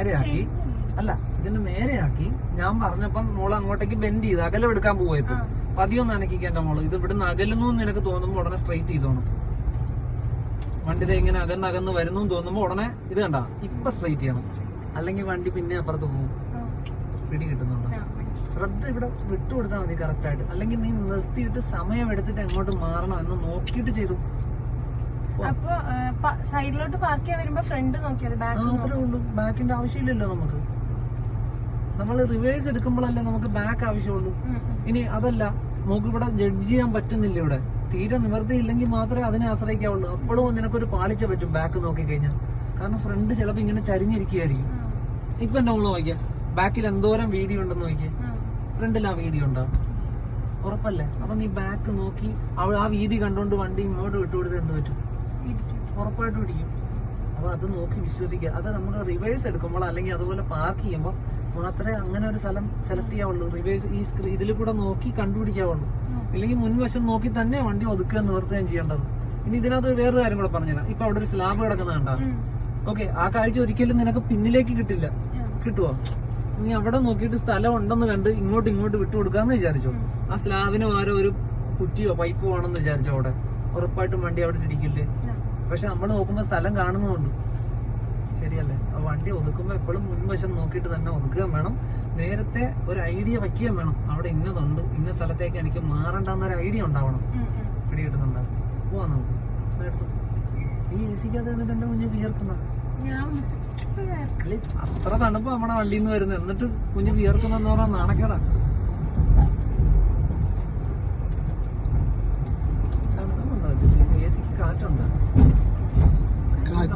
നേരെയാക്കി. അല്ല ഇതിന് നേരെയാക്കി. ഞാൻ പറഞ്ഞപ്പം മോൾ അങ്ങോട്ടേക്ക് ബെൻഡ് ചെയ്ത് അകലം എടുക്കാൻ പോവായിപ്പോ പതിയൊന്ന് അനക്കിക്കേണ്ട മോൾ. ഇത് ഇവിടുന്ന് അകലുന്നു നിനക്ക് തോന്നുമ്പോ ഉടനെ സ്ട്രൈറ്റ് ചെയ്തോണം വണ്ടി ഇങ്ങനെ അകന്ന് അകന്ന് വരുന്നു തോന്നുമ്പോ ഉടനെ ഇത് കണ്ട. ഇപ്പൊ സ്ട്രൈറ്റ് ചെയ്യണം. അല്ലെങ്കിൽ വണ്ടി പിന്നെ അപ്പുറത്ത് പോകും. പിടി കിട്ടുന്നുണ്ടോ? ശ്രദ്ധ ഇവിടെ വിട്ടുകൊടുത്താൽ മതി കറക്റ്റ് ആയിട്ട്. അല്ലെങ്കിൽ നീ നിർത്തിയിട്ട് സമയം എടുത്തിട്ട് എങ്ങോട്ട് മാറണം എന്ന് നോക്കിയിട്ട് ചെയ്തു. അപ്പൊ സൈഡിലോട്ട് പാർക്ക് ചെയ്യാൻ വരുമ്പോ ഫ്രണ്ട് നോക്കിയത് ബാക്ക് അത്രേ ഉള്ളൂ ബാക്കിന്റെ ആവശ്യമില്ലല്ലോ നമുക്ക്. നമ്മൾ റിവേഴ്സ് എടുക്കുമ്പോഴല്ലേ നമുക്ക് ബാക്ക് ആവശ്യമുള്ളൂ. ഇനി അതല്ല നമുക്ക് ഇവിടെ ജഡ്ജ് ചെയ്യാൻ പറ്റുന്നില്ല ഇവിടെ. തീരെ നിവർത്തിയില്ലെങ്കിൽ മാത്രമേ അതിനെ ആശ്രയിക്കാവുള്ളൂ. അപ്പോഴും നിനക്കൊരു പാളിച്ച പറ്റും ബാക്ക് നോക്കി കഴിഞ്ഞാൽ. കാരണം ഫ്രണ്ട് ചിലപ്പോ ഇങ്ങനെ ചരിഞ്ഞിരിക്കുകയായിരിക്കും ഇപ്പൊ എന്റെ മോൾ നോക്കിയ ബാക്കിൽ എന്തോരം വീതി ഉണ്ടെന്ന് നോക്കിയേ ഫ്രണ്ടിൽ ആ വീതി ഉണ്ടോ? ഉറപ്പല്ലേ? അപ്പൊ നീ ബാക്ക് നോക്കി. ആ വീതി കണ്ടുകൊണ്ട് വണ്ടി ഇങ്ങോട്ട് വിട്ടുകൊടുത്ത് എന്ത് പറ്റും? ഉറപ്പായിട്ടും ഇടിക്കും അപ്പൊ അത് നോക്കി വിശ്വസിക്കുക. അത് നമ്മൾ റിവേഴ്സ് എടുക്കുമ്പോൾ അല്ലെങ്കിൽ അതുപോലെ പാർക്ക് ചെയ്യുമ്പോൾ മാത്രമേ അങ്ങനെ ഒരു സ്ഥലം സെലക്ട് ചെയ്യാവുള്ളൂ. റിവേഴ്സ് ഈ സ്ക്രീ ഇതിൽ കൂടെ നോക്കി കണ്ടുപിടിക്കാവുള്ളൂ. ഇല്ലെങ്കിൽ മുൻവശം നോക്കി തന്നെ വണ്ടി ഒതുക്കുക നിവർത്തുകയും ചെയ്യേണ്ടത്. ഇനി ഇതിനകത്ത് വേറൊരു കാര്യം കൂടെ പറഞ്ഞുതരാം. ഇപ്പൊ അവിടെ ഒരു സ്ലാബ് കിടക്കുന്ന കണ്ടാ? ഓക്കെ ആ കാഴ്ച ഒരിക്കലും നിനക്ക് പിന്നിലേക്ക് കിട്ടില്ല. കിട്ടുവോ? നീ അവിടെ നോക്കിയിട്ട് സ്ഥലം ഉണ്ടെന്ന് കണ്ട് ഇങ്ങോട്ട് ഇങ്ങോട്ട് വിട്ടുകൊടുക്കാന്ന് വിചാരിച്ചോ? ആ സ്ലാബിന് ഓരോ ഒരു കുറ്റിയോ പൈപ്പോ ആണെന്ന് വിചാരിച്ചോ അവിടെ? ഉറപ്പായിട്ടും വണ്ടി അവിടെ ഇടിക്കില്ലേ? പക്ഷെ നമ്മൾ നോക്കുമ്പോ സ്ഥലം കാണുന്നുണ്ട് ശരിയല്ലേ? ആ വണ്ടി ഒതുക്കുമ്പോ എപ്പോഴും മുൻവശം നോക്കിയിട്ട് തന്നെ ഒതുക്കുകയും വേണം. നേരത്തെ ഒരു ഐഡിയ വയ്ക്കുകയും വേണം. അവിടെ ഇന്നതുണ്ട്. ഇന്ന സ്ഥലത്തേക്ക് എനിക്ക് മാറണ്ടെന്നൊരു ഐഡിയ ഉണ്ടാവണം. പിടികിട്ടുന്നുണ്ട്. പോവാ നമുക്ക്. എടുത്തോ. ഈ എ സിക്കകത്ത് എന്നിട്ട് എന്റെ കുഞ്ഞ് വിയർക്കുന്ന? അത്ര തണുപ്പ് നമ്മുടെ വണ്ടിയിൽ നിന്ന് വരുന്നത് എന്നിട്ട് കുഞ്ഞു വിയർക്കുന്നെന്ന് പറഞ്ഞാൽ നാണക്കേടാ.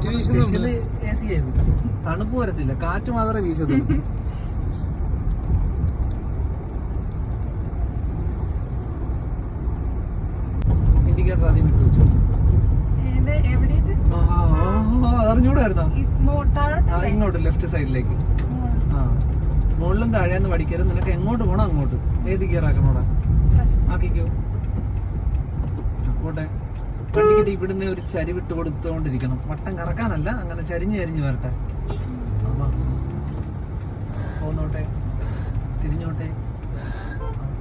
കാറ്റ് വീശുന്നുണ്ട്. എ സി ആയിരുന്നു. തണുപ്പ് വരത്തില്ല. കാറ്റ് മാത്രമേ ഇൻഡിക്കേറ്റർ ആദ്യം വിട്ടു വെച്ചു. താഴോട്ടല്ലേ ഇങ്ങോട്ട് ലെഫ്റ്റ് സൈഡിലേക്ക് ആ. മുകളിലും താഴെന്ന് പഠിക്കരുത് നിനക്ക് എങ്ങോട്ട് പോകണം അങ്ങോട്ട്. ഏത് ഗിയർ ആക്കണോടാ? ആക്കിക്കോട്ടെ ആക്കിക്കോ. പോട്ടെ. വണ്ടിക്ക് ഇവിടുന്ന് ഒരു ചരി ചരിവിട്ട് കൊടുത്തുകൊണ്ടിരിക്കണം വട്ടം കറക്കാനല്ല അങ്ങനെ ചരിഞ്ഞ് ചരിഞ്ഞ് വരട്ടെ. പോന്നോട്ടെ. തിരിഞ്ഞോട്ടെ.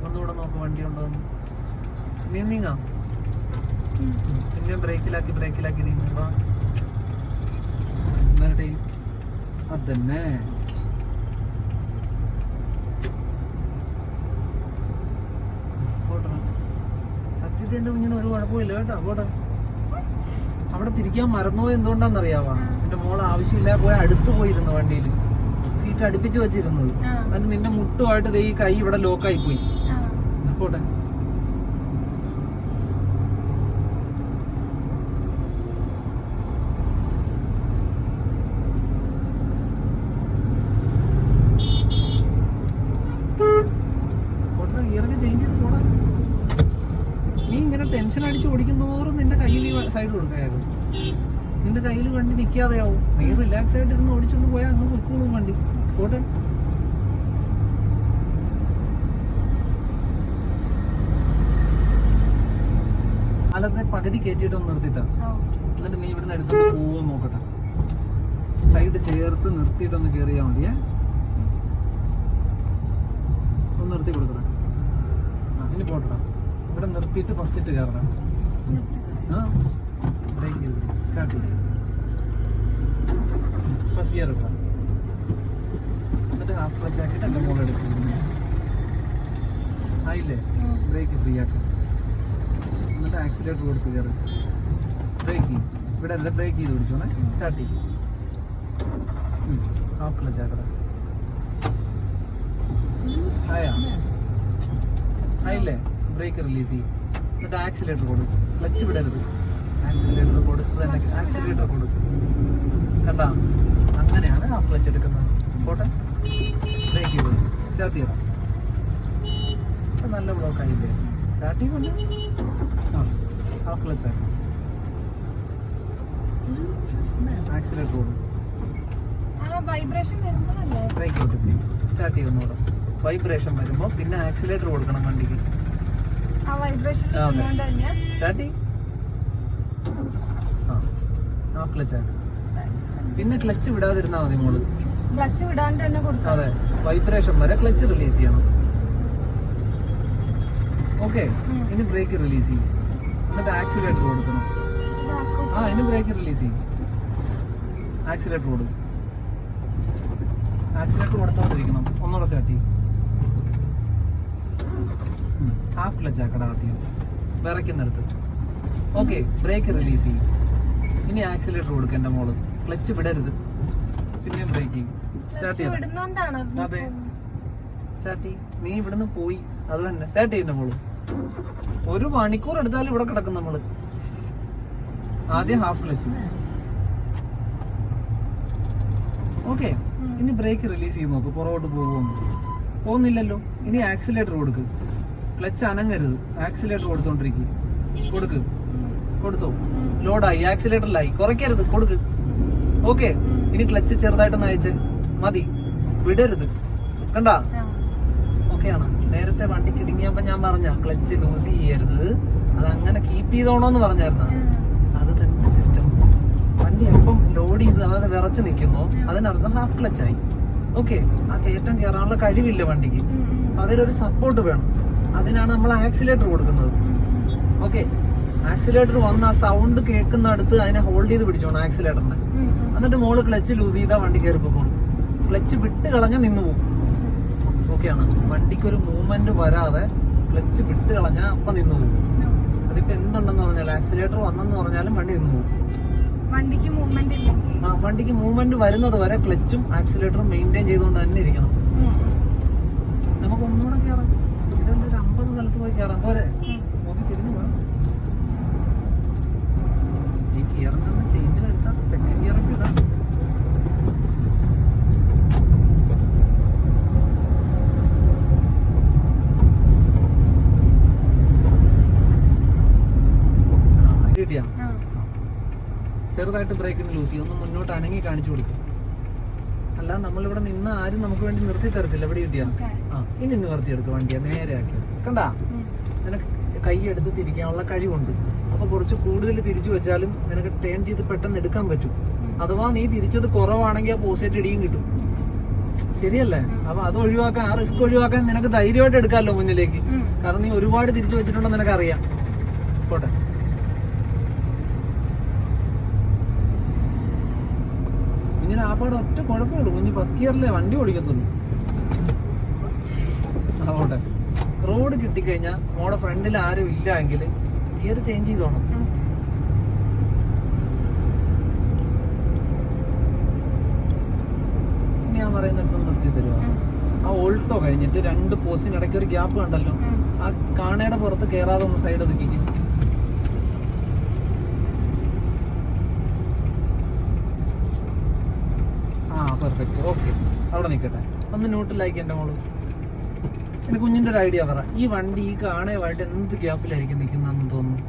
ഒന്നുകൂടെ നോക്ക് വണ്ടി ഉണ്ടോ നീ നീങ്ങാം? പിന്നെ ബ്രേക്കിലാക്കി ബ്രേക്കിലാക്കി നീങ്ങുക അതന്നെ. സത്യത്തിന്റെ കുഞ്ഞിന് ഒരു കുഴപ്പമില്ല കേട്ടോ. പോട്ടെ. അവിടെ തിരിക്കാൻ മറന്നു എന്തുകൊണ്ടാന്ന് അറിയാവാ എന്റെ മോൾ ആവശ്യമില്ല പോയി അടുത്ത് പോയിരുന്നു വണ്ടിയിൽ. സീറ്റ് അടുപ്പിച്ച് വെച്ചിരുന്നത്. അത് നിന്റെ മുട്ടുമായിട്ട് ഈ കൈ ഇവിടെ ലോക്കായി പോയി പോട്ടെ ഗിയറൊക്കെ ചേഞ്ച് ചെയ്ത് പോടാ നീ ഇങ്ങനെ ടെൻഷൻ അടിച്ച് ഓടിക്കുന്നതോറും നിന്റെ കയ്യിൽ സൈഡ് കൊടുക്കായിരുന്നു നിന്റെ നിൽക്കാതെയാവും നീ റിലാക്സ് ആയിട്ട് ഇരുന്ന് ഓടിച്ചോണ്ട് പോയാൽ അങ്ങ് പൊയ്ക്കോളും വണ്ടി. പോട്ടെ. കാലത്തെ പകുതി കയറ്റിയിട്ട് ഒന്ന് നിർത്തിത്താ. എന്നിട്ട് നീ ഇവിടുന്ന് എടുത്തിട്ട് പോവോ നോക്കട്ടെ. സൈഡ് ചേർത്ത് നിർത്തിയിട്ടൊന്ന് കയറിയാൽ മതിയേ. ഒന്ന് നിർത്തി കൊടുക്കണം ആ ഇനി പോട്ടടാ. ഇവിടെ നിർത്തിയിട്ട് ഫസ്റ്റ് ഇട്ട് കയറണം. ആ. ബ്രേക്ക് ചെയ്ത് ഫസ്റ്റ് ഗിയർ ഇട്ടാ എന്നിട്ട് ഹാഫ് ക്ലച്ച് ആക്കിയിട്ട് എന്റെ മോളിൽ എടുക്കും. ആയില്ലേ? ബ്രേക്ക് ഫ്രീ ആക്കും. എന്നിട്ട് ആക്സിലേറ്റർ കൊടുത്ത് കയറി. ബ്രേക്ക് ഇവിടെ അല്ല ബ്രേക്ക് ചെയ്ത് പിടിച്ചോണേ? സ്റ്റാർട്ട് ചെയ്യും. ഹാഫ് ക്ലച്ച് ആക്കടാ ആയാ? ആയില്ലേ? ബ്രേക്ക് റിലീസ് ചെയ്യും. എന്നിട്ട് ആക്സിലേറ്റർ കൊടുക്കും. ക്ലച്ച് വിടരുത്. ആക്സിലേറ്റർ കൊടുത്ത് തന്നെ. ആക്സിലേറ്റർ കൊടുക്കും. കണ്ടാ അങ്ങനെയാണ് ആ ക്ലച്ച് എടുക്കുന്നത്. പോട്ടെ. ബ്രേക്ക് ചെയ്തു. സ്റ്റാർട്ട് ചെയ്യണം. നല്ല ബ്ലോക്ക് ആയില്ലേ? സ്റ്റാർട്ട് ചെയ്യുമ്പോൾ ആ ഹാഫ് ക്ലച്ച് ആക്കി. ആക്സിലേറ്റർ ബ്രേക്ക് ഔട്ട് സ്റ്റാർട്ട് ചെയ്യുന്നൂടെ വൈബ്രേഷൻ വരുമ്പോൾ പിന്നെ ആക്സിലേറ്റർ കൊടുക്കണം വണ്ടിക്ക്. സ്റ്റാർട്ട് ചെയ്യും. ആ ഹാഫ് ക്ലച്ച് ആക്കി. പിന്നെ ക്ലച്ച് വിടാതിരുന്നാ മതി മോൾ. ക്ലച്ച് വിടാണ്ട് തന്നെ കൊടുക്കാം. അതെ വൈബ്രേഷൻ വരെ ക്ലച്ച് റിലീസ് ചെയ്യണം. ഓക്കെ. ഇനി ബ്രേക്ക് റിലീസ് ചെയ്യും. എന്നിട്ട് ആക്സിലേറ്റർ കൊടുക്കണം. ആ ഇനി ബ്രേക്ക് റിലീസ് ചെയ്യും. ആക്സിലേറ്റർ കൊടുക്കും ആക്സിലേറ്റർ കൊടുത്തോണ്ടിരിക്കണം. ഒന്നുകൂടെ സ്റ്റാർട്ട് ചെയ്യും. ഹാഫ് ക്ലച്ച് ആക്കട ആദ്യം. വിറയ്ക്കുന്നിടത്ത്. ഓക്കെ ബ്രേക്ക് റിലീസ് ചെയ്യും. ഇനി ആക്സിലേറ്റർ കൊടുക്കും എന്റെ മോൾ. ക്ലച്ച് വിടരുത്. പിന്നെ ബ്രേക്കിംഗ് സ്റ്റാർട്ട് വിടുന്നോണ്ടാണ് അത്. സ്റ്റാർട്ട് ചെയ്യും. നീ ഇവിടുന്ന് പോയി. അത് തന്നെ. സ്റ്റാർട്ട് ചെയ്യുന്ന നമ്മൾ. ഒരു മണിക്കൂർ എടുത്താലും ഇവിടെ കിടക്കും നമ്മൾ. ആദ്യം ഹാഫ് ക്ലച്ച് ഓക്കെ ഇനി ബ്രേക്ക് റിലീസ് ചെയ്ത് നോക്ക്. പുറകോട്ട് പോകുമെന്ന് പോകുന്നില്ലല്ലോ. ഇനി ആക്സിലേറ്റർ കൊടുക്ക്. ക്ലച്ച് അനങ്ങരുത്. ആക്സിലേറ്റർ കൊടുത്തോണ്ടിരിക്കും. കൊടുക്ക്. കൊടുത്തു. ലോഡായി ആക്സിലേറ്ററിലായി കുറയ്ക്കരുത്. കൊടുക്ക്. ഓക്കെ. ഇനി ക്ലച്ച് ചെറുതായിട്ടൊന്ന് അയച്ച് മതി. വിടരുത്. കണ്ടാ? ഓക്കെ ഓക്കെയാണ് നേരത്തെ വണ്ടി ഇടുങ്ങിയപ്പോ ഞാൻ പറഞ്ഞ ക്ലച്ച് ലൂസ് ചെയ്യരുത്. അത് അങ്ങനെ കീപ്പ് ചെയ്തോണോന്ന് പറഞ്ഞായിരുന്നു. അത് തന്നെ സിസ്റ്റം വണ്ടി എപ്പം ലോഡ് ചെയ്ത് അതായത് വിറച്ച് നിൽക്കുന്നു അതിനർത്ഥം ഹാഫ് ക്ലച്ച് ആയി. ഓക്കെ. ആ കയറ്റം കയറാനുള്ള കഴിവില്ല വണ്ടിക്ക്. അതിലൊരു സപ്പോർട്ട് വേണം. അതിനാണ് നമ്മൾ ആക്സിലേറ്റർ കൊടുക്കുന്നത്. ഓക്കെ. ആക്സിലേറ്റർ വന്ന് ആ സൗണ്ട് കേൾക്കുന്ന അടുത്ത് അതിനെ ഹോൾഡ് ചെയ്ത് പിടിച്ചോണം ആക്സിലേറ്ററിനെ. എന്നിട്ട് മോൾ ക്ലച്ച് ലൂസ് ചെയ്താൽ വണ്ടി കയറി പോകും ക്ലച്ച് വിട്ട് കളഞ്ഞാൽ നിന്ന് പോകും ഓക്കെയാണ് വണ്ടിക്ക് ഒരു മൂവ്മെന്റ് വരാതെ ക്ലച്ച് വിട്ട് കളഞ്ഞാൽ അപ്പൊ നിന്ന് പോകും അതിപ്പോ എന്തുണ്ടെന്ന് പറഞ്ഞാൽ ആക്സിലേറ്റർ വന്നെന്ന് പറഞ്ഞാലും വണ്ടി നിന്ന് പോകും വണ്ടിക്ക് മൂവ്മെന്റ് ആ വണ്ടിക്ക് മൂവ്മെന്റ് വരുന്നത് വരെ ക്ലച്ചും ആക്സിലേറ്ററും മെയിന്റെയിൻ ചെയ്തുകൊണ്ട് തന്നെ ഇരിക്കണം. നമുക്ക് ഒന്നുകൂടെ കയറാം ഇതെല്ലാം ഒരു അമ്പത് സ്ഥലത്ത് പോയി കയറാം പോരെ നോക്കി തിരിഞ്ഞു പോകാം ഈ ഗിയറിനൊന്ന് ചേഞ്ച് വരുത്താം സെക്കൻഡ് ഗിയറൊക്കെ ഇടാം ആ, കിട്ടിയാ ആ. ചെറുതായിട്ട് ബ്രേക്കിന് ലൂസ് ചെയ്യും. ഒന്ന് മുന്നോട്ട് അനങ്ങി കാണിച്ചു കൊടുക്കും. അല്ല നമ്മളിവിടെ നിന്ന് ആരും നമുക്ക് വേണ്ടി നിർത്തി തരത്തില്ല. എവിടെ കിട്ടിയാ ഇനി ആ ഇനി നിവർത്തിയെടുക്കുക വണ്ടിയെ. നേരെ ആക്കി. കണ്ടാ? നിനക്ക് കൈ എടുത്ത് തിരിക്കാനുള്ള കഴിവുണ്ട്. അപ്പൊ കുറച്ച് കൂടുതൽ തിരിച്ചു വെച്ചാലും നിനക്ക് ടേൺ ചെയ്ത് പെട്ടെന്ന് എടുക്കാൻ പറ്റും. അഥവാ നീ തിരിച്ചത് കുറവാണെങ്കിൽ ആ പോസിറ്റ് ഇടിയും കിട്ടും. ശരിയല്ലേ? അപ്പൊ അത് ഒഴിവാക്കാൻ ആ റിസ്ക് ഒഴിവാക്കാൻ നിനക്ക് ധൈര്യമായിട്ട് എടുക്കാമല്ലോ മുന്നിലേക്ക്. കാരണം നീ ഒരുപാട് തിരിച്ചു വെച്ചിട്ടുണ്ടെന്ന് നിനക്ക് അറിയാം പോട്ടെ. കുഞ്ഞിന് ആപ്പാട് ഒറ്റ കുഴപ്പമേ ഉള്ളൂ. കുഞ്ഞ് ഫസ്റ്റ് ഗിയറിലെ വണ്ടി ഓടിക്കത്തുള്ളൂ. പോട്ടെ റോഡ് കിട്ടിക്കഴിഞ്ഞാൽ മോടെ ഫ്രണ്ടിൽ ആരും ഇല്ല എങ്കിൽ ഗിയർ ചേഞ്ച് ചെയ്തോണം. ഉം. ഇനി ഞാൻ പറയുന്നിടത്ത് നിർത്തി തരുക ആ ഓൾട്ടോ കഴിഞ്ഞിട്ട് രണ്ട് പോസ്റ്റിനിടയ്ക്ക് ഒരു ഗ്യാപ്പ് കണ്ടല്ലോ. ആ കാണയുടെ പുറത്ത് കയറാതെ ഒന്ന് സൈഡ് ഒതുക്കിക്കും ആ പെർഫെക്റ്റ് ഓക്കെ അവിടെ നിൽക്കട്ടെ. ഒന്ന് ന്യൂട്രലാക്കി എന്റെ മോൾ. എന്റെ കുഞ്ഞിന്റെ ഒരു ഐഡിയ പറ. ഈ വണ്ടി ഈ കാണയുമായിട്ട് എന്ത് ഗ്യാപ്പിലായിരിക്കും നിൽക്കുന്നതെന്ന് തോന്നുന്നു?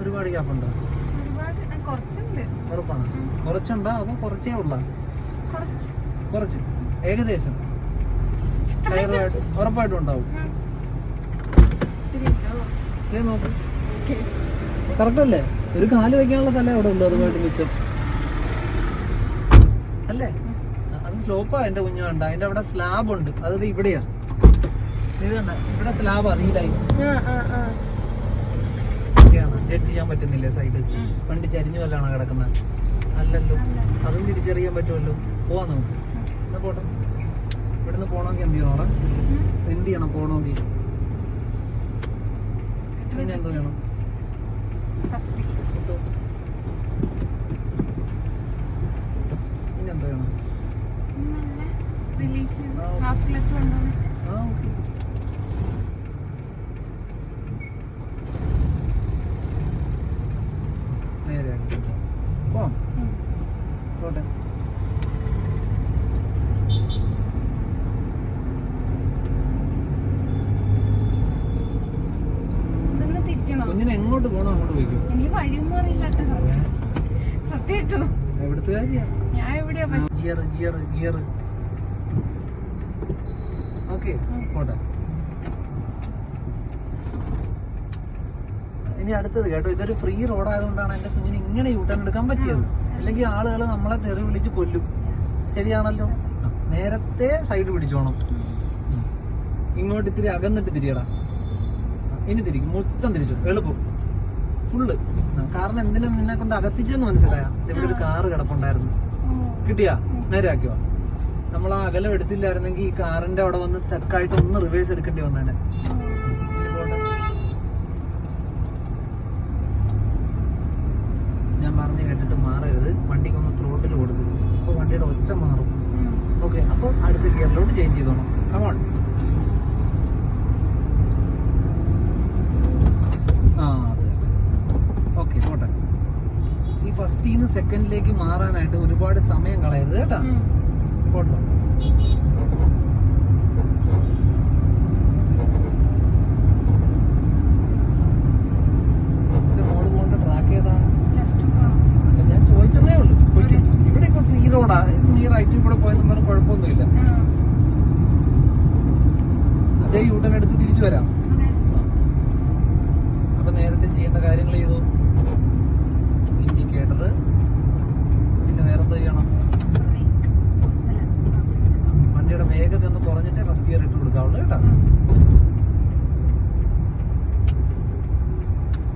ഒരുപാട് ഗ്യാപ്പുണ്ടോ ഉറപ്പാണ്? കുറച്ചുണ്ടോ? അതോ കുറച്ചേ ഉള്ള? കുറച്ച്. ഏകദേശം? ടയറുമായിട്ട് ഉറപ്പായിട്ടും ഉണ്ടാവും? നോക്ക്. കറക്റ്റ് അല്ലേ? ഒരു കാൽ വെക്കാനുള്ള സ്ഥലം അവിടെ ഉണ്ടോ അതുമായിട്ട് മിച്ചം. അല്ലേ? അത് സ്ലോപ്പാ എന്റെ കുഞ്ഞു കണ്ട. അതിന്റെ അവിടെ സ്ലാബ് ഉണ്ട്. അത് ഇവിടെയാ. ഇത് കണ്ട. ഇവിടെ സ്ലാബ്. ഒക്കെയാണ് ജഡ്ജ് ചെയ്യാൻ പറ്റുന്നില്ലേ സൈഡ്? വണ്ടി ചരിഞ്ഞു വല്ലാണ് കിടക്കുന്നത് അല്ലല്ലോ. അല്ല. അതും തിരിച്ചറിയാൻ പറ്റുമല്ലോ. പോവാൻ നമുക്ക്. എന്നാ പോട്ടെ. ഇവിടുന്ന് പോണമെങ്കിൽ എന്ത് ചെയ്യണം. എന്ത് ചെയ്യണം പോണമെങ്കിൽ പിന്നെ എന്ത് വേണം? ഫസ്റ്റ് എന്ത് ചെയ്യണം? റിലീസ്. ഹാഫ് ക്ലച്ച് കൊണ്ടുവന്നിട്ട്. ആ ഓക്കെ നേരെ ആക്കി. പോവാം ഉം. പോട്ടെ ഇതൊന്ന് തിരിക്കണോ കുഞ്ഞിനെ എങ്ങോട്ട് പോകണം അങ്ങോട്ട് പോയിക്കും എനിക്ക് വഴിയൊന്നും അറിയില്ല കേട്ടോ സത്യമായിട്ടും എവിടുത്തെ കാര്യാ ഞാൻ എവിടെയാ bus gear gear gear okay ഉം. പോട്ടെ ഇനി അടുത്തത് കേട്ടോ ഇതൊരു ഫ്രീ റോഡായതുകൊണ്ടാണ് എന്റെ കുഞ്ഞിന് ഇങ്ങനെ യൂട്ടേൺ എടുക്കാൻ പറ്റിയത്. അല്ലെങ്കിൽ ആളുകൾ നമ്മളെ തെറി വിളിച്ച് കൊല്ലും. ശരിയാണല്ലോ? നേരത്തെ സൈഡ് പിടിച്ചോണം ഇങ്ങോട്ട് ഇത്തിരി അകന്നിട്ട് തിരിയടാ. ഇനി തിരിക്കും മൊത്തം തിരിച്ചു. എളുപ്പം. ഫുള്ള് കാരണം എന്തിനാ നിന്നെ കൊണ്ട് അകത്തിച്ചെന്ന് മനസ്സിലായ? ഇവിടെ ഒരു കാറ് കിടപ്പുണ്ടായിരുന്നു. കിട്ടിയാ? നേരെ ആക്കിയോ നമ്മൾ ആ അകലം എടുത്തില്ലായിരുന്നെങ്കിൽ ഈ കാറിന്റെ അവിടെ വന്ന് സ്റ്റക്കായിട്ട് ഒന്ന് റിവേഴ്സ് എടുക്കേണ്ടി വന്നേനെ ഇനി പോട്ടെ. ഞാൻ പറഞ്ഞു കേട്ടിട്ട് മാറരുത് വണ്ടിക്ക് ഒന്ന് ത്രോട്ടിൽ കൊടുക്കും അപ്പോൾ വണ്ടിയുടെ ഒച്ച മാറും. ഓക്കെ അപ്പോൾ അടുത്ത ഗിയറിലോട്ട് ചേഞ്ച് ചെയ്തോണം. കമോൺ ആ അതെ. ഓക്കെ പോട്ടെ. ഈ ഫസ്റ്റീന്ന് സെക്കൻഡിലേക്ക് മാറാനായിട്ട് ഒരുപാട് സമയം കളയരുത് കേട്ടോ. പോട്ടോ ഇത് മോൾ പോകേണ്ട ട്രാക്ക് ഏതാ അല്ല, ഞാൻ ചോദിച്ചതേ ഉള്ളൂ പൊയ്ക്കോ. ഇവിടെ ഇപ്പൊ ഫ്രീ റോഡാ നീ റൈറ്റിൽ കൂടെ പോയെന്നും പറഞ്ഞ കുഴപ്പമൊന്നുമില്ല അതേ യൂട്ടൺ എടുത്ത് തിരിച്ചു വരാം അപ്പൊ നേരത്തെ ചെയ്യേണ്ട കാര്യങ്ങൾ ചെയ്തു ഇൻഡിക്കേറ്റർ പിന്നെ വേറെന്തോ ചെയ്യണം വണ്ടിയുടെ വേഗത ഒന്ന് കുറഞ്ഞിട്ടേ ഫസ്റ്റ് ഗിയർ ഇട്ട് കൊടുക്കാവുള്ളൂ കേട്ടോ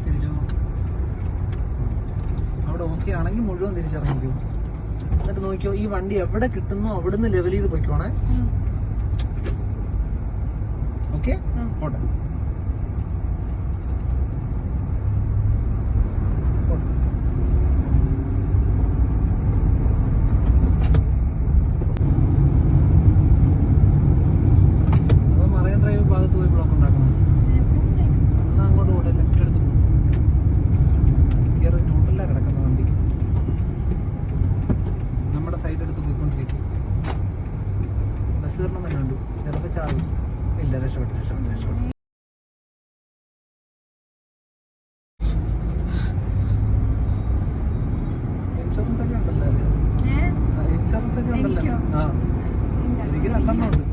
തിരിച്ചു ആണെങ്കിൽ മുഴുവൻ തിരിച്ചിറങ്ങിക്കൂ. എന്നിട്ട് നോക്കിയോ ഈ വണ്ടി എവിടെ കിട്ടുന്നു അവിടുന്ന് ലെവൽ ചെയ്ത് പൊയ്ക്കോണേ. ഓക്കെ പോട്ടെ പോട്ടെ. അതോ മറൈൻ ഡ്രൈവ് ഭാഗത്ത് പോയി ബ്ലോക്ക് ഉണ്ടാക്കണം എന്നാ അങ്ങോട്ട് പോട്ടെ ലെഫ്റ്റ് എടുത്ത് പോകും ഗിയർ ന്യൂട്രലാണ് കിടക്കുന്ന വണ്ടി നമ്മുടെ സൈഡ് എടുത്ത് പോയിക്കൊണ്ടിരിക്കും ബസ് കയറണം തന്നെ ഉണ്ട് ചിലപ്പോൾ ചാവും ഇല്ല രക്ഷപ്പെട്ടു രക്ഷപ്പെട്ടു രക്ഷപ്പെട്ടു ഇൻഷുറൻസ് ഒക്കെ ഉണ്ടല്ലോ അല്ലേ ആ, ഇൻഷുറൻസ് ഒക്കെ ഉണ്ടല്ലോ എനിക്കോ? ആ എനിക്ക് രണ്ടെണ്ണം ഉണ്ട്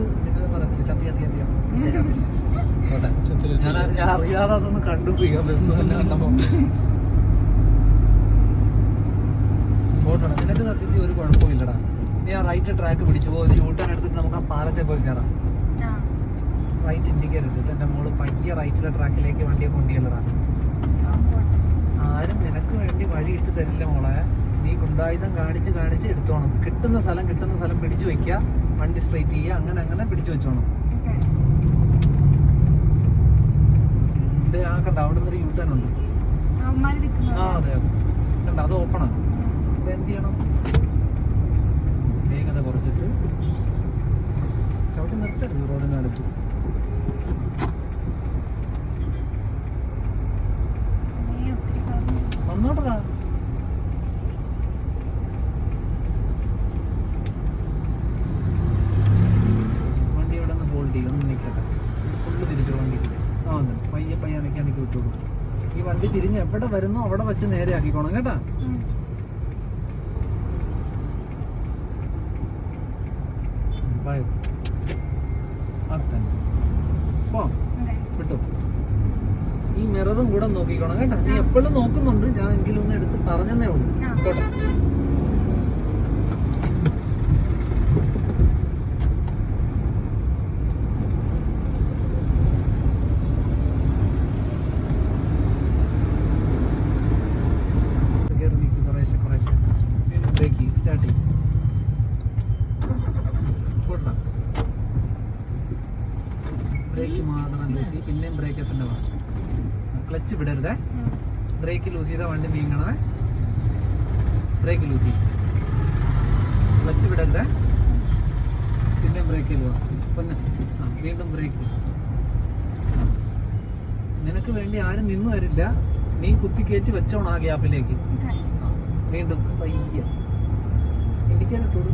മുകേഷ് സിനിമ പറയത്തില്ല ചത്തി ഞാൻ ഞാൻ അറിയാതെ അതൊന്ന് കണ്ടുപോയി ആ ബസ് തന്നെ കണ്ടപ്പോ. പോട്ടണം നിനക്ക് സത്യത്തിൽ ഒരു കുഴപ്പമില്ലടാ നീ ആ റൈറ്റ് ട്രാക്ക് പിടിച്ചു പോ ഒരു യൂട്ടേൺ എടുത്തിട്ട് നമുക്ക് ആ പാലത്തെ പോയി കയറാം. റൈറ്റ് ഇൻഡിക്കേറ്റർ ഇട്ടിട്ട് എന്റെ മോൾ പയ്യ റൈറ്റിലെ ട്രാക്കിലേക്ക് വണ്ടിയെ കൊണ്ടുചെല്ലടാ. ആരും നിനക്ക് വേണ്ടി വഴി ഇട്ട് തരില്ല മോളെ. നീ ഗുണ്ടായുധം കാണിച്ച് കാണിച്ച് എടുത്തോണം. കിട്ടുന്ന സ്ഥലം കിട്ടുന്ന സ്ഥലം പിടിച്ചു വെക്കുക. വണ്ടി സ്ട്രൈറ്റ് ചെയ്യുക. അങ്ങനെ അങ്ങനെ പിടിച്ചു വെച്ചോണം. ഇത് ആ കണ്ട? അവിടെ നിന്ന് യൂട്ടേൺ ഉണ്ട്. ആ അതെ അതെ. കണ്ട? അത് ഓപ്പണാണ് അപ്പൊ എന്ത് ചെയ്യണം? വേഗത കുറച്ചിട്ട് ചവിട്ടി നിർത്തരുത് റോഡിനടുത്ത് വന്നോട്ടറാ വണ്ടി ഇവിടെ നിന്ന് ഹോൾഡ് ചെയ്യും ഒന്ന് നിൽക്കട്ടെ ഫുള്ള് തിരിച്ചു വണ്ടി ആ വന്നു പയ്യെ പയ്യെ നിൽക്കാണെങ്കിൽ വിട്ടോളൂ ഈ വണ്ടി തിരിഞ്ഞ് എവിടെ വരുന്നോ അവിടെ വെച്ച് നേരെ ആക്കിക്കോണം കേട്ടാ. ബൈ പോ വിട്ടു. ഈ മിററും കൂടെ നോക്കിക്കോണം കേട്ടോ. നീ എപ്പോഴും നോക്കുന്നുണ്ട്. ഞാൻ എങ്കിലും ഒന്ന് എടുത്ത് പറഞ്ഞതേ ഉള്ളൂ. കേട്ടോ കയറി നിൽക്കും കുറേശ്ശെ കുറേശ്ശെ വീണ്ടും ബ്രേക്ക് സ്റ്റാർട്ട് ചെയ്യും പോട്ടാ ബ്രേക്ക് മാത്രം ലൂസ് ചെയ്യും പിന്നെയും ബ്രേക്ക് എത്തണ്ട ക്ലച്ച് വിടരുതേ ബ്രേക്ക് ലൂസ് ചെയ്താൽ വണ്ടി നീങ്ങണേ ബ്രേക്ക് ലൂസ് ചെയ്യും. ക്ലച്ച് വിടല്ലേ പിന്നെ ബ്രേക്ക് പിന്നെ ആ വീണ്ടും ബ്രേക്ക്. നിനക്ക് വേണ്ടി ആരും നിന്നു തരില്ല നീ കുത്തി കയറ്റി വെച്ചോണം ആ ഗ്യാപ്പിലേക്ക്. വീണ്ടും പയ്യ. എനിക്ക് ഇട്ടോളൂ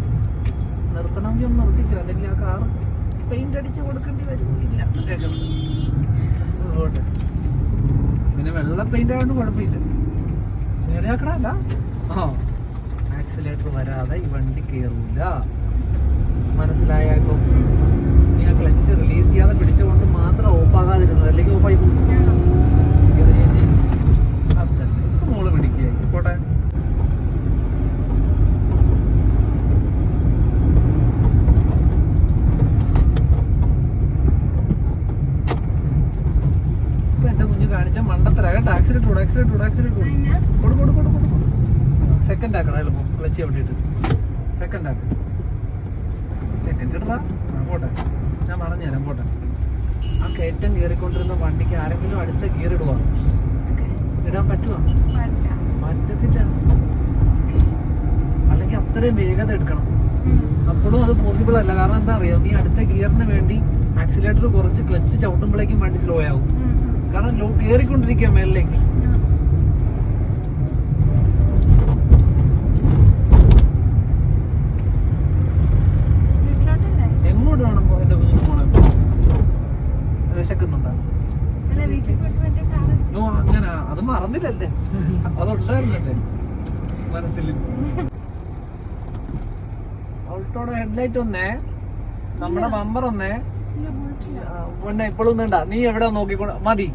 നിർത്തണമെങ്കിൽ ഒന്ന് നിർത്തിക്കോ. അല്ലെങ്കിൽ ആ കാർ പെയിന്റ് അടിച്ച് കൊടുക്കേണ്ടി വരും ഇല്ല പിന്നെ വെള്ള പെയിന്റ് ആയതുകൊണ്ട് കുഴപ്പമില്ല നേരെയാക്കണല്ല ആ. ആക്സിലേറ്റർ വരാതെ ഈ വണ്ടി കയറൂല മനസ്സിലായാക്കോ നീ ക്ലച്ച് റിലീസ് ചെയ്യാതെ പിടിച്ചുകൊണ്ട് മാത്രം ഓഫ് ആകാതിരുന്നത് അല്ലെങ്കിൽ ഓഫ് ആയി പോകും. ഇത് ചേച്ചി അതല്ലേ. മോൾ പിടിക്കുകയായി പോട്ടെ ഇപ്പൊ എന്റെ കുഞ്ഞ് കാണിച്ച മണ്ടത്തര കേട്ടോ ആക്സിഡന്റ് കൂടും ആക്സിഡന്റ് കൂടും ആക്സിഡന്റ് കൂടും കൊടു കൊടു കൊടു കൊടു സെക്കൻഡ് ആക്കണം എളുപ്പം വെച്ച് എവിടെയിട്ട് സെക്കൻഡ് ആക്ക്. സെക്കൻഡ് ഇടറാ പോട്ടെ. ഞാൻ പറഞ്ഞു തരാം പോട്ടെ. ആ കയറ്റം കയറിക്കൊണ്ടിരുന്ന വണ്ടിക്ക് ആരെങ്കിലും അടുത്ത ഗിയർ ഇടുവാ? ഇടാൻ പറ്റുമോ പറ്റത്തില്ല. അല്ലെങ്കിൽ അത്രയും വേഗത എടുക്കണം. അപ്പോഴും അത് പോസിബിൾ അല്ല. കാരണം എന്താ അറിയോ? നീ അടുത്ത ഗിയറിന് വേണ്ടി ആക്സിലേറ്റർ കുറച്ച് ക്ലച്ച് ചവിട്ടുമ്പോഴേക്കും വണ്ടി സ്ലോ ആവും. കാരണം ലോ കയറിക്കൊണ്ടിരിക്കുക മേലിലേക്ക് എന്റെ പോണേ? വിശക്കുന്നുണ്ടോ? അങ്ങനെ. അത് മറന്നില്ലല്ലേ? അതുണ്ടായിരുന്നല്ലേ മനസ്സിൽ. ഓൾട്ടോടെ ഹെഡ്ലൈറ്റ് ഒന്നേ നമ്മുടെ ബമ്പർ ഒന്നേ പൊന്നെ ഇപ്പോഴും നീ എവിടെ നോക്കിക്കൊണ്ട് മതി.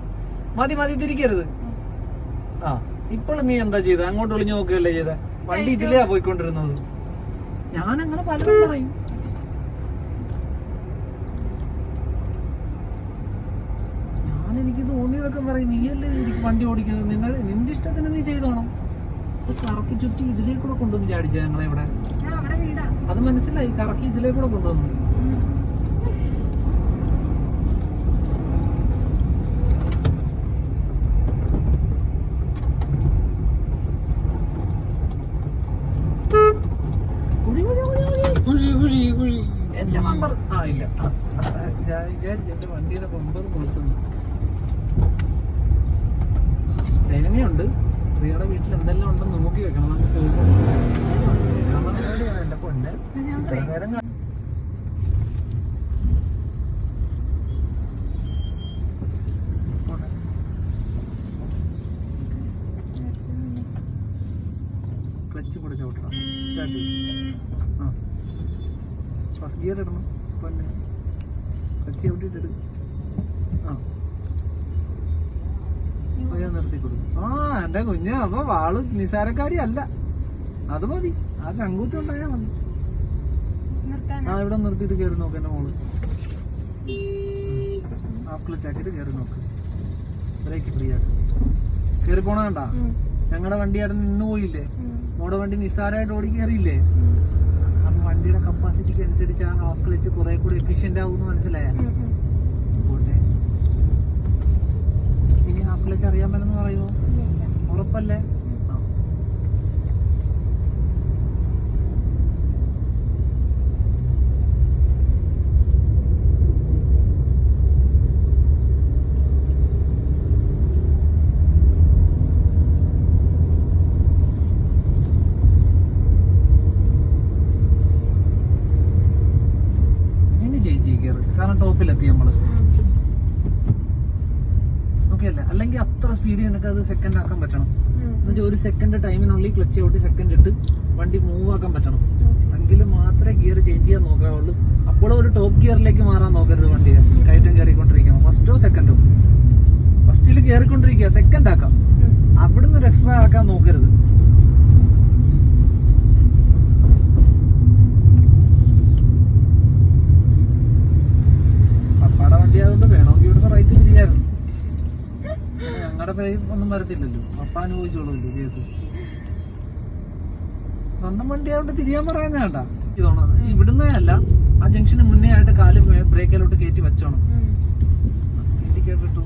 മതി മതി തിരിക്കരുത്. ആ ഇപ്പോഴും നീ എന്താ ചെയ്ത? അങ്ങോട്ട് ഒളിഞ്ഞു നോക്കുകയല്ലേ ചെയ്ത? വണ്ടി ഇതിലെയാ പോയിക്കൊണ്ടിരുന്നത്. ഞാൻ അങ്ങനെ പലതും പറയും. ഞാൻ എനിക്ക് തോന്നിയതൊക്കെ പറയും. നീയല്ലേ എനിക്ക് വണ്ടി ഓടിക്കുന്നത്? നിന്നെ നിന്റെ ഇഷ്ടത്തിന് നീ ചെയ്തോണം. കറക്കി ചുറ്റി ഇതിലേ കൂടെ കൊണ്ടുവന്ന് ചാടിച്ച ഞങ്ങളെ ഇവിടെ. അത് മനസ്സിലായി. കറക്കി ഇതിലേ കൂടെ കൊണ്ടുവന്നു കുഴി, കുഴി, കുഴി, കുഴി. കുഴി കുഴി കുഴി എന്റെ ബമ്പർ ആ ഇല്ല ആ, ആ, ഞാൻ എന്റെ വണ്ടിയുടെ ബമ്പർ പൊളിച്ചെന്ന് തേങ്ങയുണ്ട് പ്രിയയുടെ വീട്ടിൽ എന്തെല്ലാം ഉണ്ടെന്ന് നോക്കി വെക്കണം നമുക്ക് പോകുമ്പോൾ തേങ്ങ മറുപടിയാണ് എന്റെ പൊന്നെ ഞാൻ ഇത്ര പോയി നേരം കാ- പോട്ടെ. ക്ലച്ച് കൂടെ ചവിട്ടണം സ്റ്റാർട്ട് ചെയ്യും ആ ഫസ്റ്റ് ഗിയർ ഇടണം പിന്നെ ക്ലച്ച് ചവിട്ടിയിട്ടിട്ട് ആ. നിർത്തി കൊടുക്കും ആ എന്റെ കുഞ്ഞ് അപ്പൊ വാൾ നിസാരക്കാരി അല്ല. അത് മതി. ആ ചങ്കൂറ്റം ഉണ്ടായാ മതി. ആ ഇവിടെ നിർത്തിയിട്ട് കയറി നോക്ക് എന്റെ മോൾ. ക്ലച്ച് ആക്കിയിട്ട് കയറി നോക്ക്. ബ്രേക്ക് ഫ്രീ ആക്ക്. കയറി പോണ കണ്ടാ. ഞങ്ങളുടെ വണ്ടി അവിടെ നിന്ന് പോയില്ലേ? മോടെ നമ്മുടെ വണ്ടി നിസ്സാരമായിട്ട് ഓടി കയറിയില്ലേ വണ്ടിയുടെ കപ്പാസിറ്റിക്ക് അനുസരിച്ച് ആ ഹാഫ് ക്ലച്ച് കുറെ കൂടി എഫിഷ്യന്റ് ആവും മനസ്സിലായ. പോട്ടെ ഇനി ഹാഫ് ക്ലച്ച് അറിയാൻ പറ്റുന്ന പറയുമോ. ഉറപ്പല്ലേ ആ. ഇനി ചേച്ചി കയറ് കാരണം ടോപ്പിലെത്തി നമ്മൾ ഓക്കെ അല്ലേ അല്ലെങ്കിൽ അത്ര സ്പീഡിൽ നിനക്ക് അത് സെക്കൻഡ് ആക്കാൻ പറ്റണം. എന്നുവെച്ചാൽ ഒരു സെക്കൻഡ് ടൈമിനുള്ളിൽ ക്ലച്ച് ഔട്ട് സെക്കൻഡ് ഇട്ട് വണ്ടി മൂവ് ആക്കാൻ പറ്റണം. എങ്കിൽ മാത്രമേ ഗിയർ ചേഞ്ച് ചെയ്യാൻ നോക്കാവുള്ളൂ. അപ്പോഴും ഒരു ടോപ്പ് ഗിയറിലേക്ക് മാറാൻ നോക്കരുത് വണ്ടി. കയറ്റം കയറിക്കൊണ്ടിരിക്കണം ഫസ്റ്റോ സെക്കൻഡോ ഫസ്റ്റിൽ കയറിക്കൊണ്ടിരിക്കുക. സെക്കൻഡ് ആക്കാം. അവിടുന്ന് ഒരു എക്സ്ട്രാ ആക്കാൻ നോക്കരുത്. പപ്പാടെ വണ്ടി ആയതുകൊണ്ട് വേണമെങ്കിൽ ഇവിടുന്ന് റൈറ്റ് തിരിഞ്ഞായിരുന്നു പേ ഒന്നും വരത്തില്ലല്ലോ. അപ്പ അനുഭവിച്ചോളൂല്ലോ കേസ്. സ്വന്തം വണ്ടി അവിടെ തിരിയാൻ പറയാൻ വേണ്ട ഇതോണം ഇവിടുന്നേ അല്ല ആ ജംഗ്ഷന് മുന്നേ ആയിട്ട് കാൽ ബ്രേക്കിലോട്ട് കയറ്റി വെച്ചോണം. ഇൻഡിക്കേറ്റർ ഇട്ടു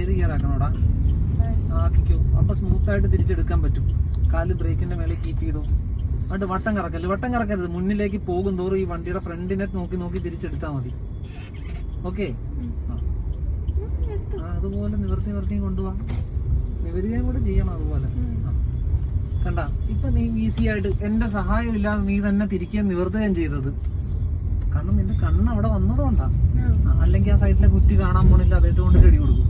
ഏത് ഗിയർ ആക്കണോടാ? ആക്കിക്കോ. അപ്പൊ സ്മൂത്ത് ആയിട്ട് തിരിച്ചെടുക്കാൻ പറ്റും. കാൽ ബ്രേക്കിന്റെ മേലെ കീപ്പ് ചെയ്തു. അതുകൊണ്ട് വട്ടം കറക്കല്ലേ വട്ടം കറക്കരുത്. മുന്നിലേക്ക് പോകും തോറും ഈ വണ്ടിയുടെ ഫ്രണ്ടിനെ നോക്കി നോക്കി തിരിച്ചെടുത്താൽ മതി. ഓക്കെ. അതുപോലെ നിവർത്തി നിവർത്തി കൊണ്ടുപോവാം നിവരുകയും കൂടെ ചെയ്യണം അതുപോലെ. കണ്ട? ഇപ്പൊ നീ ഈസി ആയിട്ട് എന്റെ സഹായം ഇല്ലാതെ നീ തന്നെ തിരിക്കുകയും നിവർത്തുകയും ചെയ്തത്. കാരണം നിന്റെ കണ്ണ് അവിടെ വന്നതുകൊണ്ടാ. അല്ലെങ്കിൽ ആ സൈഡിലെ കുറ്റി കാണാൻ പോണില്ല അതേറ്റ് കൊണ്ട് ചെടി കൊടുക്കും.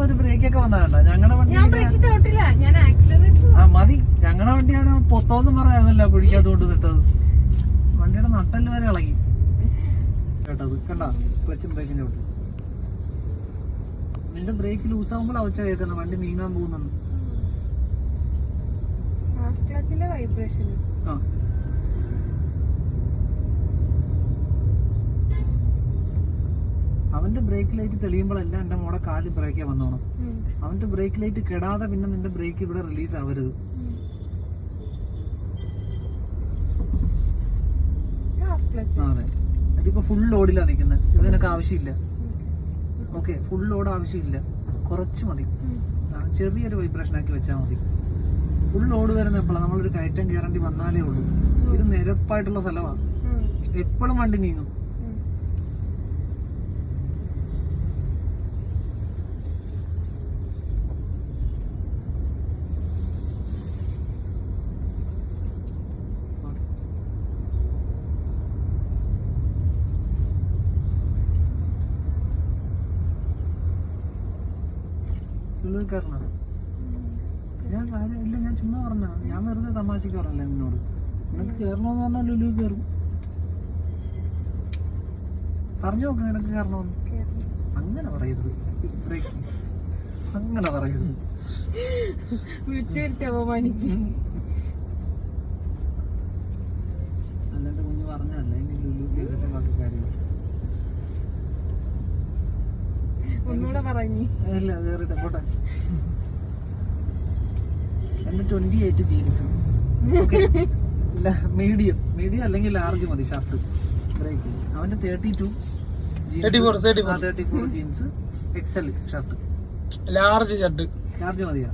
വണ്ടി ആകുമ്പോ ഒരു ബ്രേക്ക് ഒക്കെ വന്നാണ്ട ഞങ്ങളുടെ വണ്ടി ഞാൻ ഞാൻ ആ മതി. ഞങ്ങളുടെ വണ്ടിയാണ് പൊത്തോന്നും പറയാനല്ല പിടിക്കാത്തോണ്ട് നിട്ടത് വണ്ടിയുടെ നട്ടൽ വരെ ഇളകി. കേട്ടത് കണ്ട? ക്ലച്ചും ബ്രേക്കിന്റെ വിട്ടു നിന്റെ ബ്രേക്ക് ലൂസ് ആകുമ്പോൾ അവച്ച കേൾക്കണം വണ്ടി നീങ്ങാൻ പോകുന്നു ഹാഫ് ക്ലച്ചിന്റെ വൈബ്രേഷൻ ആ. അവന്റെ ബ്രേക്ക് ലൈറ്റ് തെളിയുമ്പോഴല്ല എന്റെ മോടെ കാൽ ബ്രേക്കേ വന്നോണം. അവന്റെ ബ്രേക്ക് ലൈറ്റ് കെടാതെ പിന്നെ നിന്റെ ബ്രേക്ക് ഇവിടെ റിലീസ് ആവരുത്. അതെ. അതിപ്പോ ഫുൾ ലോഡിലാ നിൽക്കുന്നത് ഇത് നിനക്ക് ആവശ്യമില്ല. ഓക്കെ ഫുൾ ലോഡ് ആവശ്യമില്ല. കുറച്ച് മതി. ചെറിയൊരു വൈബ്രേഷൻ ആക്കി വെച്ചാൽ മതി. ഫുൾ ലോഡ് വരുന്ന എപ്പോഴാണ് നമ്മളൊരു കയറ്റം കയറേണ്ടി വന്നാലേ ഉള്ളൂ. ഇത് നിരപ്പായിട്ടുള്ള സ്ഥലമാണ് എപ്പോഴും വണ്ടി നീങ്ങും. കയറണം ഞാൻ കാര്യം ഇല്ല ഞാൻ ചുമ്മാ പറഞ്ഞ ഞാൻ വെറുതെ തമാശക്ക് പറഞ്ഞല്ലേ നിന്നോട്. നിനക്ക് കയറണമെന്ന് പറഞ്ഞാൽ ലുലു കയറും പറഞ്ഞു നോക്ക് നിനക്ക് കയറണമെന്ന് അങ്ങനെ പറയരുത്. അങ്ങനെ പറയരുത് അപമാനിച്ച് അല്ല എന്റെ കുഞ്ഞ് പറഞ്ഞല്ല ഇനി ലുലു കയറിയിട്ട് ബാക്കി കാര്യങ്ങൾ ഒന്നുകൂടെ പറഞ്ഞു ഇല്ല കയറിട്ടെ പോട്ടെ എന്റെ twenty eight jeans medium medium അല്ലെങ്കിൽ ലാർജ് മതി ഷർട്ട് ബ്രേക്ക് അവന്റെ thirty two 34, 34. Thirty four jeans XL shirt large shirt large മതിയാ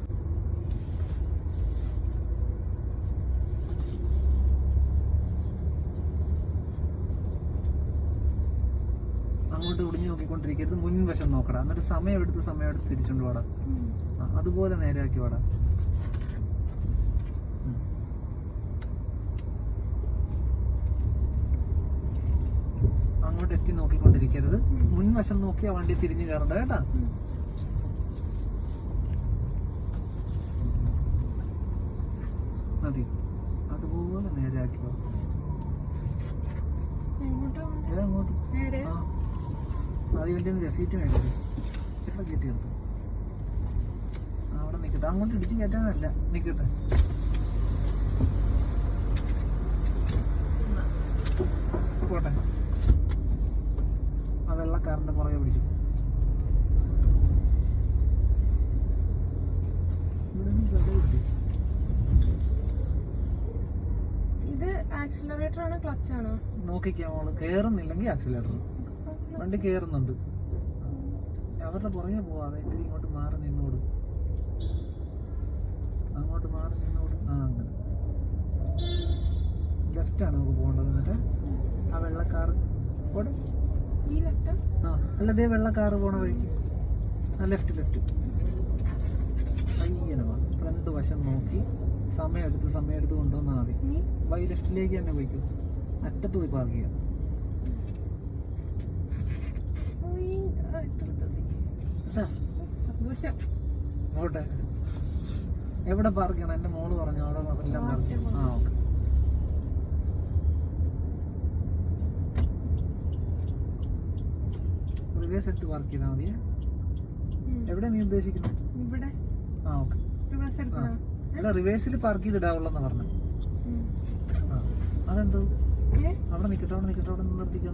അങ്ങോട്ട് ഒടിഞ്ഞു നോക്കിക്കൊണ്ടിരിക്കരുത്. മുൻവശം നോക്കടാ. എന്നിട്ട് സമയം എടുത്ത് സമയം എടുത്ത് തിരിച്ചുകൊണ്ട് വാടാ. അതുപോലെ നേരെയാക്കി വാടാ. അങ്ങോട്ട് എത്തി നോക്കിക്കൊണ്ടിരിക്കരുത്. മുൻവശം നോക്കി ആ വണ്ടി തിരിഞ്ഞു കയറണ്ട കേട്ടാ? മതി. അതുപോലെ നേരെയാക്കി വാ. അങ്ങോട്ട്? അത് ഇവന്റെ സീറ്റ് വേണ്ടി ചില കയറ്റി നിർത്തും അവിടെ നിൽക്കട്ടെ അങ്ങോട്ട് ഇടിച്ച് കയറ്റാനല്ല നിൽക്കട്ടെ പോട്ടെ. ആ വെള്ളക്കാരന്റെ പുറകെ പിടിച്ചു. ഇത് ആക്സിലറേറ്റർ ആണോ ക്ലച്ച് ആണോ? നോക്കിക്കാം അവൾ കേറുന്നില്ലെങ്കിൽ ആക്സിലേറ്റർ വണ്ടി കേറുന്നുണ്ട്. അവരുടെ പുറകെ പോവാതെ ഇത്തിരി ഇങ്ങോട്ട് മാറി നിന്നോടും. അങ്ങോട്ട് മാറി നിന്നോടും. ആ അങ്ങനെ. ലെഫ്റ്റ് ആണ് നമുക്ക് പോകേണ്ടത് എന്നിട്ട്. ആ വെള്ളക്കാർ ലെഫ്റ്റ് ആ അല്ല ദേ വെള്ളക്കാർ പോണ വഴിക്ക്. ആ ലെഫ്റ്റ് ലെഫ്റ്റ് പയ്യനമാണ് ഫ്രണ്ട് വശം നോക്കി. സമയം എടുത്ത് സമയം എടുത്ത് കൊണ്ടുവന്നാൽ മതി. വൈ ലെഫ്റ്റിലേക്ക് തന്നെ പോയിക്കോ. അറ്റത്ത് പോയി പാർക്ക് ചെയ്യാം ഉയ്യ്. ആ, ഇട്ട് വിട്ടു. കേട്ടാ സന്തോഷം പോട്ടെ. എവിടെ പാർക്ക് ചെയ്യണം? എന്റെ മോൾ പറഞ്ഞു അവിടെ എല്ലാം പാർക്ക് ആ ഓക്കെ. റിവേഴ്സ് എടുത്ത് പാർക്ക് ചെയ്താൽ മതി എവിടെ നീ ഉദ്ദേശിക്കുന്നത് ഇവിടെ. ആ ഓക്കെ. അല്ല റിവേഴ്സിൽ പാർക്ക് ചെയ്തിടാവുള്ളെന്ന് പറഞ്ഞു. അതെന്തോ? അവിടെ നിൽക്കട്ടെ അവിടെ നിൽക്കട്ടെ അവിടെ നിർത്തിക്കാൻ